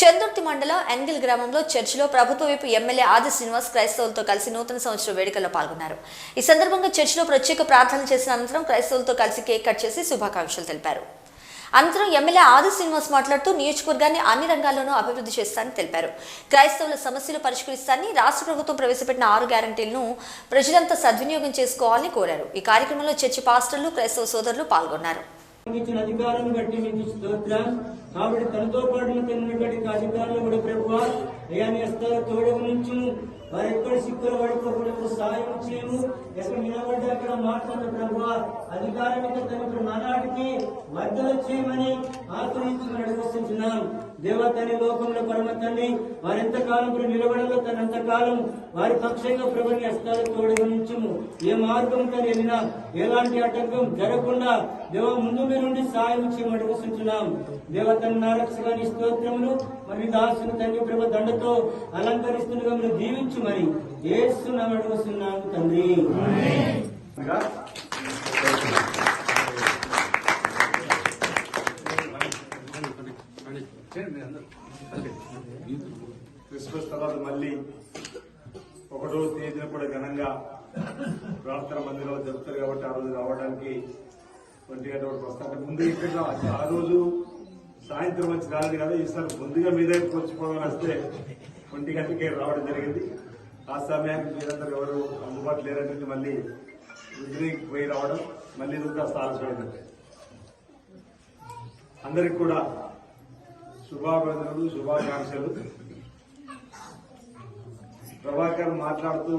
చందుర్తి మండలం ఎంగిల్ గ్రామంలో చర్చిలో ప్రభుత్వ వైపు ఎమ్మెల్యే ఆది శ్రీనివాస్ క్రైస్తవులతో కలిసి నూతన సంవత్సర వేడుకల్లో పాల్గొన్నారు. ఈ సందర్భంగా చర్చిలో ప్రత్యేక ప్రార్థన చేసిన అనంతరం క్రైస్తవులతో కలిసి కేక్ కట్ చేసి శుభాకాంక్షలు తెలిపారు. అనంతరం ఎమ్మెల్యే ఆది శ్రీనివాస్ మాట్లాడుతూ నియోజకవర్గాన్ని అన్ని రంగాల్లోనూ అభివృద్ధి చేస్తానని తెలిపారు. క్రైస్తవుల సమస్యలు పరిష్కరిస్తానని రాష్ట్ర ప్రభుత్వం ప్రవేశపెట్టిన ఆరు గ్యారంటీలను ప్రజలంతా సద్వినియోగం చేసుకోవాలని కోరారు. ఈ కార్యక్రమంలో చర్చి పాస్టర్లు క్రైస్తవ సోదరులు పాల్గొన్నారు. ఇచ్చిన అధికారాన్ని బట్టి మీకు స్తోత్రం. కాబట్టి తనతో పాటు తిన్నటువంటి అధికారులు కూడా ప్రభు అయ్యా నీ హస్తాల తోడకు నుంచి వారు ఎక్కడ సిక్కులు పడుకోకూడదు సాయం చేయము. ఎక్కడ నిలబడ్డా అక్కడ మాట్లాడు ప్రభు. అధికారం ఇక తనకు నానాటికి వర్ధలు చేయమని ఆశ్రయించి నడిపిస్తున్నాం దేవతని లోకంలో పరమ తల్లి వారెంత కాలం కూడా నిలబడలో తనంత కాలం వారి పక్షంగా ప్రభుని హస్తాల తోడుగా నుంచుము. ఏ మార్గం కానీ ఎలాంటి అటంకం జరగకుండా దేవ ముందు మీ నుండి సాయం చేయమని అడుగుతున్నాం దేవతని నారక్షగాని స్తోత్రములు మరి దాసుని తండ్రి ప్రభు దండతో అలంకరిస్తుండగా మీరు దీవించు మరి. ఏస్తున్నాం అడుగుతున్నాం తండ్రి. క్రిస్మస్ తర్వాత మళ్ళీ ఒకటో తేదీన కూడా ఘనంగా ప్రార్థన మందిరంలో జరుపుతారు కాబట్టి ఆ రోజు రావడానికి ఒంటి గంట వరకు వస్తారు. ముందు ఇక్కడ ఆ రోజు సాయంత్రం వచ్చి రాలేదు కదా ఈసారి ముందుగా మీ దగ్గరకు వచ్చిపోవాలని వస్తే ఒంటి గంటకే రావడం జరిగింది. ఆ సమయానికి మీరందరూ ఎవరు అందుబాటు లేరంటే మళ్ళీ ఉద్రికి పోయి రావడం మళ్ళీ ఇది కాస్త ఆలస్యమైందంటే అందరికి కూడా శుభాభినందనలు శుభాకాంక్షలు. ప్రభాకర్ మాట్లాడుతూ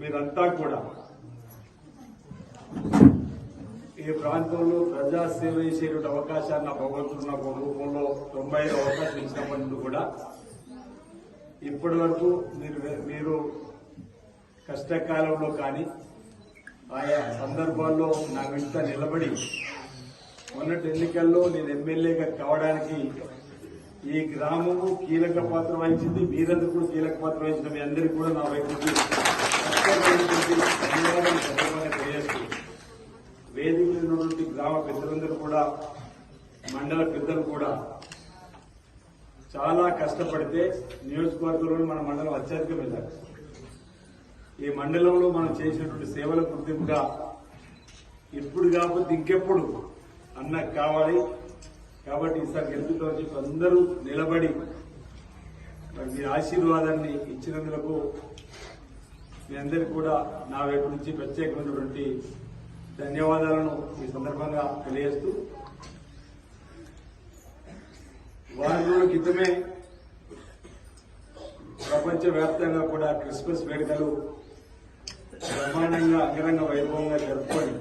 మీరంతా కూడా ఈ ప్రాంతంలో ప్రజా సేవ చేసేటువంటి అవకాశాన్ని నా భగవంతుడు నాకు ఒక రూపంలో తొంభై అవకాశం ఇచ్చినప్పటి నుండి కూడా ఇప్పటి వరకు మీరు మీరు కష్టకాలంలో కానీ ఆయా సందర్భాల్లో నా వెంట నిలబడి మొన్నటి ఎన్నికల్లో నేను ఎమ్మెల్యేగా కావడానికి ఈ గ్రామము కీలక పాత్ర వహించింది మీరందరూ కూడా కీలక పాత్ర వహించిన మీ అందరికీ కూడా నా వైపు నుంచి ప్రత్యేకమైనటువంటి ధన్యవాదాలు సందర్భంగా తెలియజేస్తూ వేదిక మీద ఉన్నటువంటి గ్రామ పెద్దలందరూ కూడా మండల పెద్దలు కూడా చాలా కష్టపడితే నియోజకవర్గంలో మన మండలం అత్యధిక వెళ్ళారు ఈ మండలంలో మనం చేసినటువంటి సేవల గుర్తింపుగా ఇప్పుడు కాకపోతే ఇంకెప్పుడు అన్నకు కావాలి. కాబట్టి ఈసారి గెలుపుతో చెప్పి అందరూ నిలబడి మీ ఆశీర్వాదాన్ని ఇచ్చినందుకు మీ అందరికీ కూడా నా వైపు నుంచి ప్రత్యేకమైనటువంటి ధన్యవాదాలను ఈ సందర్భంగా తెలియజేస్తూ వారం రోజుల క్రితమే ప్రపంచవ్యాప్తంగా కూడా క్రిస్మస్ వేడుకలు బ్రహ్మాండంగా అంగరంగ వైభవంగా జరుపుకొని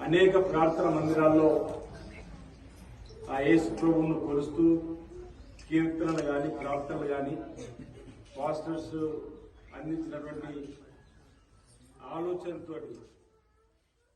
అనేక ప్రార్థన మందిరాల్లో ఆ యేసు ప్రభువును కొలుస్తూ కీర్తనలు కానీ ప్రార్థనలు కానీ పాస్టర్స్ అందించినటువంటి ఆలోచనతోటి